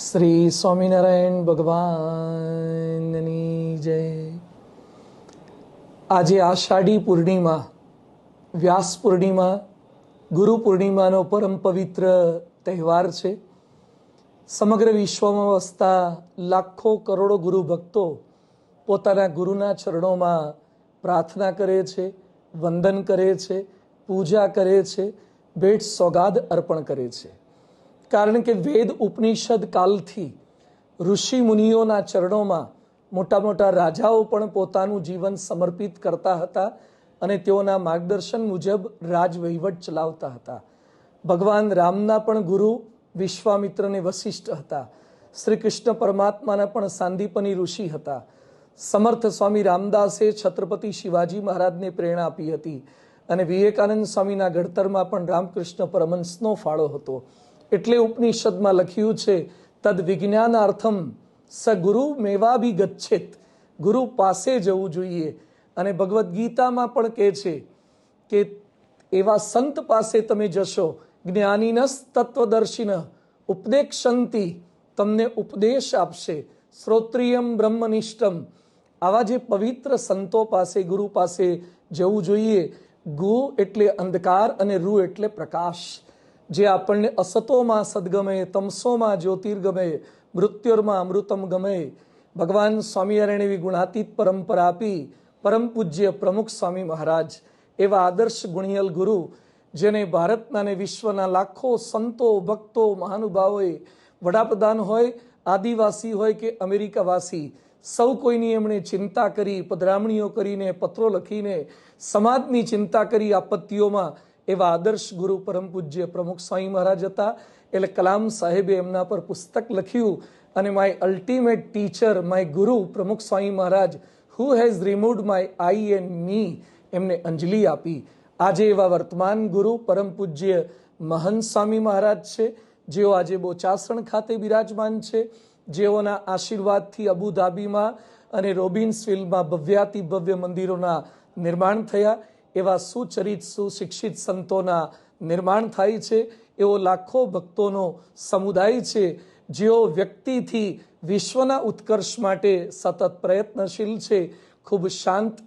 શ્રી સ્વામિનારાયણ ભગવાનની જય. આજે આષાઢી પૂર્ણિમા, વ્યાસ પૂર્ણિમા, ગુરુ પૂર્ણિમાનો પરમ પવિત્ર તહેવાર છે. સમગ્ર વિશ્વમાં વસતા લાખો કરોડો ગુરુ ભક્તો પોતાના ગુરુના ચરણોમાં પ્રાર્થના કરે છે, વંદન કરે છે, પૂજા કરે છે, ભેટ સોગાદ અર્પણ કરે છે. કારણ કે વેદ ઉપનિષદ કાલથી ઋષિ મુનિઓના ચરણોમાં મોટા મોટા રાજાઓ પણ પોતાનું જીવન સમર્પિત કરતા હતા અને તેઓના માર્ગદર્શન મુજબ રાજવહીવટ ચલાવતા હતા. ભગવાન રામના પણ ગુરુ વિશ્વામિત્રને વશિષ્ઠ હતા. શ્રી કૃષ્ણ પરમાત્માના પણ સાંદીપની ઋષિ હતા. સમર્થ સ્વામી રામદાસે છત્રપતિ શિવાજી મહારાજને પ્રેરણા આપી હતી અને વિવેકાનંદ સ્વામીના ઘડતરમાં પણ રામકૃષ્ણ પરમહંસનો ફાળો હતો. એટલે ઉપનિષદમાં લખ્યું છે, તદ વિજ્ઞાનાર્થમ સ મેવાભી ગચ્છેત ગુરુ પાસે જવું જોઈએ. અને ભગવદ્ ગીતામાં પણ કહે છે કે એવા સંત પાસે તમે જશો, જ્ઞાનીનસ તત્વદર્શિન, ઉપદેક્ષંતિ તમને ઉપદેશ આપશે, શ્રોત્રિયમ બ્રહ્મનિષ્ઠમ. આવા જે પવિત્ર સંતો પાસે, ગુરુ પાસે જવું જોઈએ, ગુ એટલે અંધકાર અને રૂ એટલે પ્રકાશ. જે આપણને અસતોમાં સદગમે, તમસોમાં જ્યોતિર્ગમે, મૃત્યુરમાં અમૃતમ ગમે. ભગવાન સ્વામિનારાયણ એવી ગુણાતીત પરંપરા આપી, પરમ પૂજ્ય પ્રમુખ સ્વામી મહારાજ, એવા આદર્શ ગુણિયલ ગુરુ, જેને ભારતના અને વિશ્વના લાખો સંતો, ભક્તો, મહાનુભાવોએ વડાપ્રધાન હોય, આદિવાસી હોય કે અમેરિકાવાસી, સૌ કોઈની એમણે ચિંતા કરી, પધરામણીઓ કરીને, પત્રો લખીને, સમાજની ચિંતા કરી આપત્તિઓમાં એવા આદર્શ ગુરુ પરમ પૂજ્ય પ્રમુખ સ્વામી મહારાજ હતા. એટલે કલામ સાહેબે એમના પર પુસ્તક લખ્યું અને માય અલ્ટિમેટ ટીચર માય ગુરુ Pramukh Swami Maharaj who has removed my I and me એમને અંજલિ આપી. આજે એવા વર્તમાન ગુરુ પરમ પૂજ્ય મહંત સ્વામી મહારાજ છે, જેઓ આજે બોચાસણ ખાતે બિરાજમાન છે, જેઓના આશીર્વાદથી અબુધાબીમાં અને રોબિન્સવિલમાં ભવ્યાતિ ભવ્ય મંદિરોના નિર્માણ થયા. એવા સુચરિત, સુશિક્ષિત સંતોના નિર્માણ થાય છે. એવો લાખો ભક્તોનો સમુદાય છે, જેઓ વ્યક્તિથી વિશ્વના ઉત્કર્ષ માટે સતત પ્રયત્નશીલ છે. ખૂબ શાંત,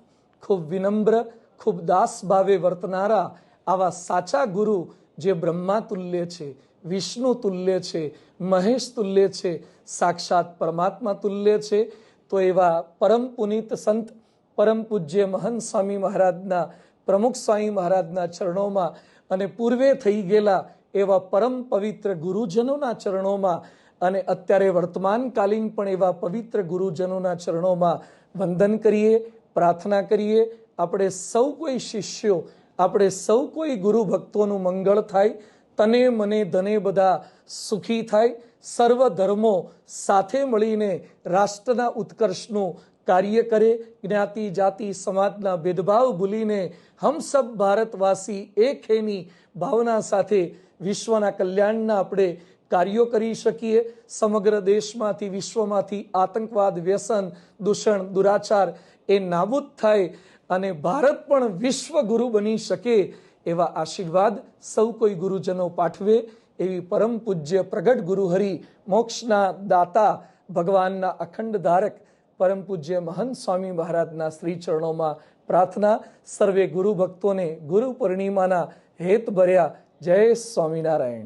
ખૂબ વિનમ્ર, ખૂબ દાસ ભાવે વર્તનારા આવા સાચા ગુરુ જે બ્રહ્મા તુલ્ય છે, વિષ્ણુ તુલ્ય છે, મહેશ તુલ્ય છે, સાક્ષાત પરમાત્મા તુલ્ય છે. તો એવા પરમ પુનિત સંત, પરમ પૂજ્ય મહંત સ્વામી મહારાજના પ્રમુખ સ્વામી મહારાજના ચરણોમાં અને પૂર્વે થઈ ગયેલા એવા પરમ પવિત્ર ગુરુજનોના ચરણોમાં અને અત્યારે વર્તમાનકાલીન પણ એવા પવિત્ર ગુરુજનોના ચરણોમાં વંદન કરીએ, પ્રાર્થના કરીએ. આપણે સૌ કોઈ શિષ્યો, આપણે સૌ કોઈ ગુરુ ભક્તોનું મંગળ થાય, તને મને ધને બધા સુખી થાય. સર્વ ધર્મો સાથે મળીને રાષ્ટ્રના ઉત્કર્ષનું કાર્ય કરે, જ્ઞાતિ, જાતિ, સમાજના ભેદભાવ ભૂલીને હમ સબ ભારતવાસી એક હેની ભાવના સાથે વિશ્વના કલ્યાણના આપણે કાર્યો કરી શકીએ. સમગ્ર દેશમાંથી, વિશ્વમાંથી આતંકવાદ, વ્યસન, દૂષણ, દુરાચાર એ નાબૂદ થાય અને ભારત પણ વિશ્વ ગુરુ બની શકે એવા આશીર્વાદ સૌ કોઈ ગુરુજનો પાઠવે. એવી પરમ પૂજ્ય પ્રગટ ગુરુ હરિ મોક્ષના દાતા ભગવાનના અખંડ ધારક પરમ પૂજ્ય મહંત સ્વામી મહારાજના શ્રી ચરણોમાં પ્રાર્થના, સર્વે ગુરુ ભક્તોને ગુરુ પૂર્ણિમાના હેત ભર્યા. જય સ્વામિનારાયણ.